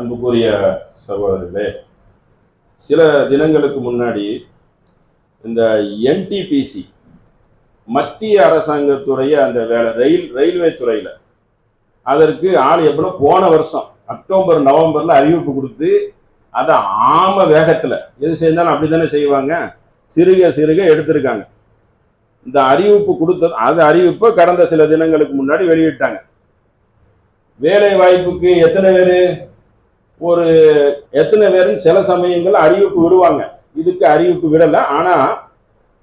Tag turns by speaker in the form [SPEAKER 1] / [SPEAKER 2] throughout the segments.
[SPEAKER 1] அன்புக்குரிய சகோதரர்களே சில தினங்களுக்கு முன்னாடி இந்த என்டிபிசி மத்திய அரசாங்கத்துடைய அந்த வேலை ரயில் ரயில்வே துறையில் அதற்கு ஆள் எவ்வளோ? போன வருஷம் அக்டோபர் நவம்பரில் அறிவிப்பு கொடுத்து அதை ஆம வேகத்தில் எது செஞ்சாலும் அப்படி தானே செய்வாங்க சிறுக சிறுக எடுத்திருக்காங்க. இந்த அறிவிப்பு கொடுத்தது அது அறிவிப்பை கடந்த சில தினங்களுக்கு முன்னாடி வெளியிட்டாங்க. வேலை வாய்ப்புக்கு எத்தனை பேர்? ஒரு எத்தனை பேருன்னு சில சமயங்கள் அறிவிப்பு விடுவாங்க. இதுக்கு அறிவிப்பு விடலை. ஆனால்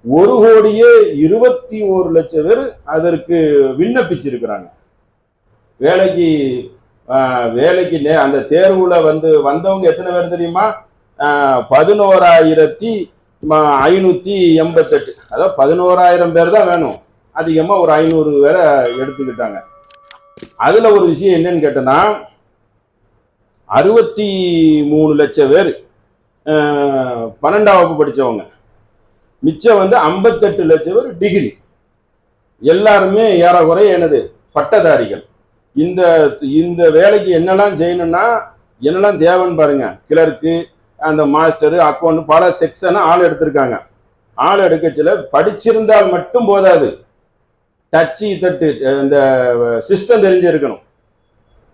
[SPEAKER 1] ஒரு கோடியே இருபத்தி ஒரு லட்சம் பேர் அதற்கு விண்ணப்பிச்சிருக்கிறாங்க. வேலைக்கு வேலைக்கு நே அந்த தேர்வுல வந்து வந்தவங்க எத்தனை பேர் தெரியுமா? பதினோராயிரத்தி ம- ஐநூத்தி எண்பத்தெட்டு. அதாவது பதினோராயிரம் பேர் தான் வேணும். அதிகமாக ஒரு ஐநூறு பேரை எடுத்துக்கிட்டாங்க. அதுல ஒரு விஷயம் என்னன்னு கேட்டேன்னா அறுபத்தி மூணு லட்சம் பேர் பன்னெண்டாம் வகுப்பு படித்தவங்க மிச்சம் வந்து ஐம்பத்தெட்டு லட்சம் பேர் டிகிரி எல்லாருமே ஏறக்குறைய எனது பட்டதாரிகள். இந்த இந்த வேலைக்கு என்னெல்லாம் செய்யணும்னா என்னெல்லாம் தேவைன்னு பாருங்க. கிளர்க்கு அந்த மாஸ்டரு அக்கௌண்ட் பல செக்ஷனை ஆள் எடுத்திருக்காங்க. ஆள் எடுக்கச்சில படிச்சிருந்தால் மட்டும் போதாது. டச்சு தட்டு இந்த சிஸ்டம் தெரிஞ்சிருக்கணும்.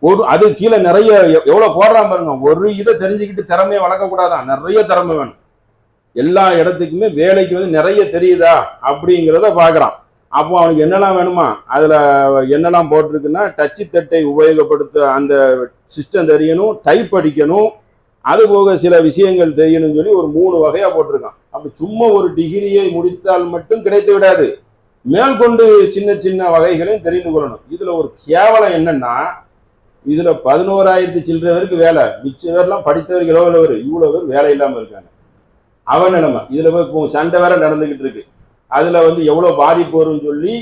[SPEAKER 1] ஒரு அது கீழே நிறைய எவ்வளோ எவ்வளவு போடுறான் பாருங்க ஒரு இதை தெரிஞ்சுக்கிட்டு திறமையை வளர்க்கக்கூடாதான் நிறைய திறமை வேணும். எல்லா இடத்துக்குமே வேலைக்கு வந்து நிறைய தெரியுதா? அப்படிங்கிறத பார்க்குறான். அப்போ அவனுக்கு என்னெல்லாம் வேணுமா? அதில் என்னெல்லாம் போட்டிருக்குன்னா டச்சு தட்டை உபயோகப்படுத்த அந்த சிஸ்டம் தெரியணும் டைப் அடிக்கணும். அது போக சில விஷயங்கள் தெரியணும்னு சொல்லி ஒரு மூணு வகையாக போட்டிருக்கான். அப்போ சும்மா ஒரு டிகிரியை முடித்தால் மட்டும் கிடைத்து விடாது. மேற்கொண்டு சின்ன சின்ன வகைகளையும் தெரிந்து கொள்ளணும். இதில் ஒரு கேவலம் என்னன்னா இதில் பதினோராயிரத்தி சில்லற பேருக்கு வேலை. மிச்ச பேர்லாம் படித்தவர்கள் எவ்வளோ பேர் இவ்வளோ பேர் வேலை இல்லாமல் இருக்காங்க. அவன் நிலைமை. இதில் போய் இப்போ சண்டை வேற நடந்துக்கிட்டு இருக்கு. அதில் வந்து எவ்வளோ பாதிப்பு வரும்னு சொல்லி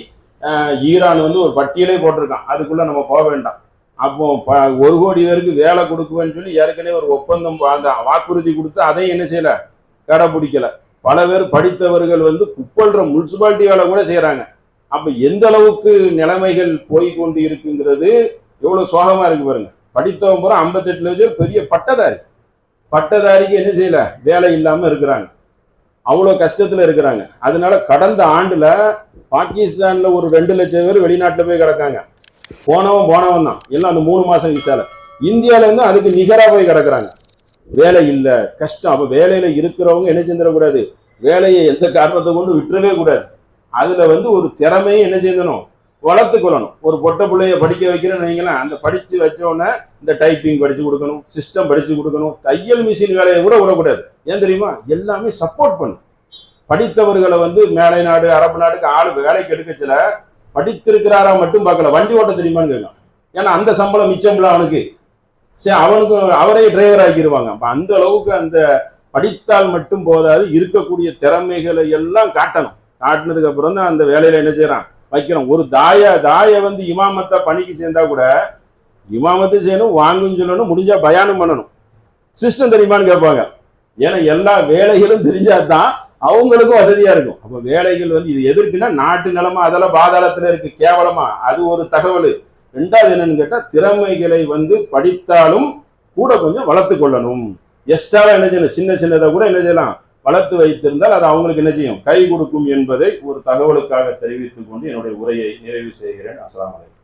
[SPEAKER 1] ஈரான் வந்து ஒரு பட்டியலே போட்டிருக்கான். அதுக்குள்ளே நம்ம போக வேண்டாம். அப்போ ப ஒரு கோடி பேருக்கு வேலை கொடுக்குவேன்னு சொல்லி ஏற்கனவே ஒரு ஒப்பந்தம் அந்த வாக்குறுதி கொடுத்து அதையும் என்ன செய்யல? கடைபிடிக்கல பல பேர் படித்தவர்கள் வந்து குப்பல்ற முனிசிபாலிட்டி வேலை கூட செய்கிறாங்க அப்போ எந்த அளவுக்கு நிலைமைகள் போய் கொண்டு இருக்குங்கிறது எவ்வளோ சோகமாக இருக்கு பாருங்க. படித்தவன் பூரா ஐம்பத்தெட்டு லட்சம் பெரிய பட்டதாரி. பட்டதாரிக்கு என்ன செய்யல? வேலை இல்லாமல் இருக்கிறாங்க. அவ்வளோ கஷ்டத்தில் இருக்கிறாங்க. அதனால கடந்த ஆண்டில் பாகிஸ்தானில் ஒரு ரெண்டு லட்சம் பேர் வெளிநாட்டில் போய் கிடக்காங்க. போனவன் போனவன் தான். எல்லாம் அந்த மூணு மாதம் விசால. இந்தியாவில் வந்து அதுக்கு நிகராக போய் கிடக்குறாங்க. வேலை இல்லை கஷ்டம். அப்போ வேலையில் இருக்கிறவங்க என்ன செஞ்சிடக்கூடாது? வேலையை எந்த காரணத்தை கொண்டு விட்டுறவே கூடாது. அதில் வந்து ஒரு திறமையை என்ன செய்யணும்? வளர்த்து கொள்ளணும் ஒரு பொட்டை பிள்ளைய படிக்க வைக்கிறேன்னு வைங்களேன் அந்த படிச்சு வச்சோடனே இந்த டைப்பிங் படிச்சு கொடுக்கணும் சிஸ்டம் படிச்சு கொடுக்கணும் தையல் மிஷின் வேலையை கூட விடக்கூடாது. ஏன் தெரியுமா? எல்லாமே சப்போர்ட் பண்ணும். படித்தவர்களை வந்து மேலை நாடு அரபு நாடுக்கு ஆளு வேலைக்கு எடுக்கச்சில படித்திருக்கிறாரா மட்டும் பார்க்கல. வண்டி ஓட்ட தெரியுமான்னு கேட்கலாம். ஏன்னா அந்த சம்பளம் மிச்சம்ல அவனுக்கு. சரி அவனுக்கு அவரே டிரைவர் ஆக்கிடுவாங்க அப்ப அந்த அளவுக்கு அந்த படித்தால் மட்டும் போதாது இருக்கக்கூடிய திறமைகளை எல்லாம் காட்டணும். காட்டினதுக்கு அப்புறம் தான் அந்த வேலையில என்ன செய்யறான்? வைக்கிறோம் ஒரு தாய தாய வந்து இமாமத்தை பணிக்கு சேர்ந்தா கூட இமாமத்தை செய்யணும் வாங்குன்னு சொல்லணும் முடிஞ்சா பயானம் பண்ணணும். சிஸ்டம் தெரியுமான்னு கேட்பாங்க. ஏன்னா எல்லா வேலைகளும் தெரிஞ்சாதான் அவங்களுக்கும் வசதியா இருக்கும். அப்ப வேலைகள் வந்து இது எதற்குன்னா நாட்டு நிலமா அதெல்லாம் பாதாளத்துல இருக்கு கேவலமா. அது ஒரு தகவல். ரெண்டாவது என்னன்னு கேட்டா திறமைகளை வந்து படித்தாலும் கூட கொஞ்சம் வளர்த்து கொள்ளணும். எக்ஸ்ட்ராவா என்ன செய்யணும்? சின்ன சின்னதை கூட என்ன செய்யலாம்? வளர்த்து வைத்திருந்தால் அது அவங்களுக்கு என்ன செய்யும்? கை கொடுக்கும் என்பதை ஒரு தகவலுக்காக தெரிவித்துக் கொண்டு என்னுடைய உரையை நிறைவு செய்கிறேன். அஸ்லாம் வலைக்கம்